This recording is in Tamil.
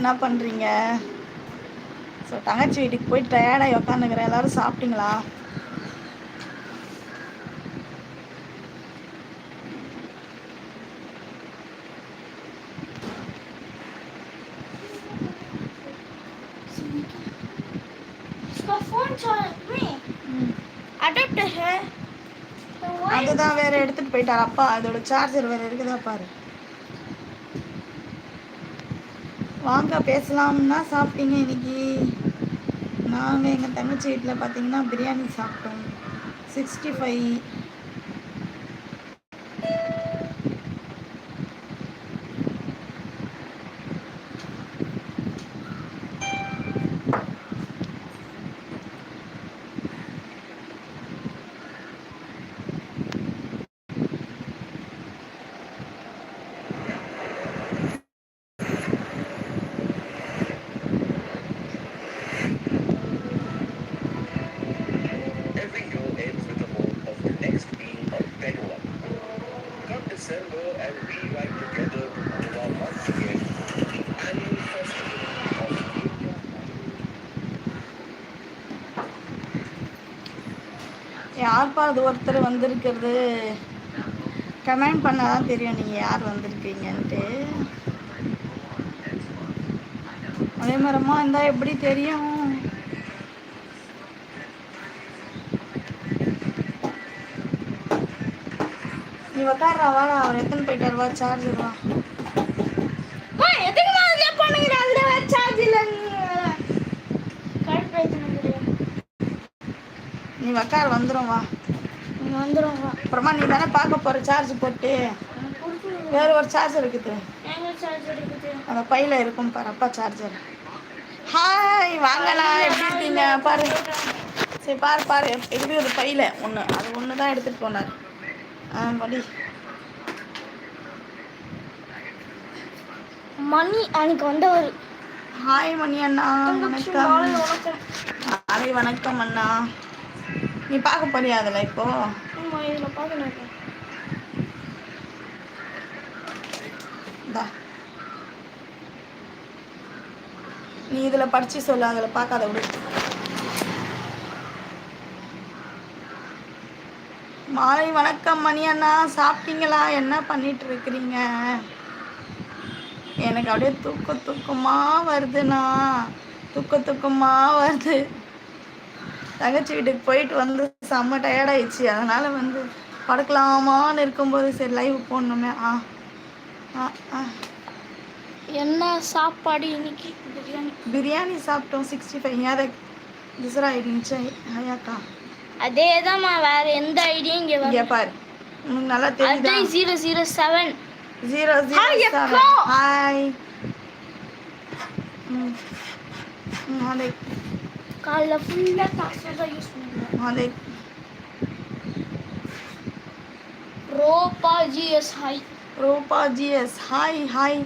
என்ன பண்ணுறீங்க ஸோ தங்கச்சி வீட்டுக்கு போய் டயர்டாகி உக்காந்துக்கிறேன் எல்லாரும் சாப்பிட்டீங்களா? அதுதான் வேற எடுத்துட்டு போயிட்டார். அப்பா அதோட சார்ஜர் வேற இருக்குதா பாரு. வாங்க பேசலாம்னா சாப்பிட்டீங்க இன்னைக்கு. நாங்கள் எங்கள் தங்கச்சி வீட்டில் பார்த்தீங்கன்னா பிரியாணி சாப்பிட்டோம். சிக்ஸ்டி ஃபைவ் யார்ப்பா அது ஒருத்தர் வந்திருக்கிறது? கமெண்ட் பண்ணால் தான் தெரியும் நீங்கள் யார் வந்திருக்கீங்கன்ட்டு. அதே இருந்தால் எப்படி தெரியும்? நீ உக்காடுறா வாடா அவர் எத்தனை போயிட்டார் வா சார்ஜர் வா. எதுக்கு சார்ஜ் இல்ல நீ உக்கார் வந்துடும் வா. நீங்க வந்துரும் வா. அப்புறமா நீ தானே பார்க்க போகிற சார்ஜ் போட்டு. வேற ஒரு சார்ஜர் இருக்குது. அந்த பையில இருக்கும் பாரு அப்பா சார்ஜர் ஹாய் வாங்கண்ணா எப்படி இருக்கீங்க? பாரு. சரி பாரு பாரு. இருக்குது பையில? ஒன்று அது ஒன்று தான் எடுத்துகிட்டு போனார். ஆ மடி மணி எனக்கு வந்த ஒரு ஹாய் மணி அண்ணா. வணக்கம். மாலை வணக்கம் அண்ணா. நீ பார்க்க போறியா அதில் இப்போ? ஆமா இதுல நீ இதில் படித்து சொல்லு அதில் பார்க்காத விடு. மாலை வணக்கம் மணி அண்ணா. சாப்பிட்டீங்களா? என்ன பண்ணிட்டு இருக்கிறீங்க எனக்கு அப்படியே தூக்க தூக்கமா வருதுண்ணா. தூக்க தூக்கமா வருது. தங்கச்சி வீட்டுக்கு போயிட்டு வந்து செம்ம டயர்டாயிடுச்சு அதனால வந்து படுக்கலாமான்னு இருக்கும்போது சரி லைவ் போடணுமே. ஆ ஆ என்ன சாப்பாடு இன்னைக்கு? பிரியாணி. பிரியாணி சாப்பிட்டோம் சிக்ஸ்டி ஃபைவ் யாரை திசரா இருந்துச்சு ஐயாக்கா அதேதாம்மா வேற எந்த ஐடியும் இங்க இங்கே பாரு. உனக்கு நல்லா தெரியுதா? அதே zero zero seven zero zero அக்கா. ஹாய் ம். का लफूला रोपा जी एस हाई रोपा जी एस हाई हाई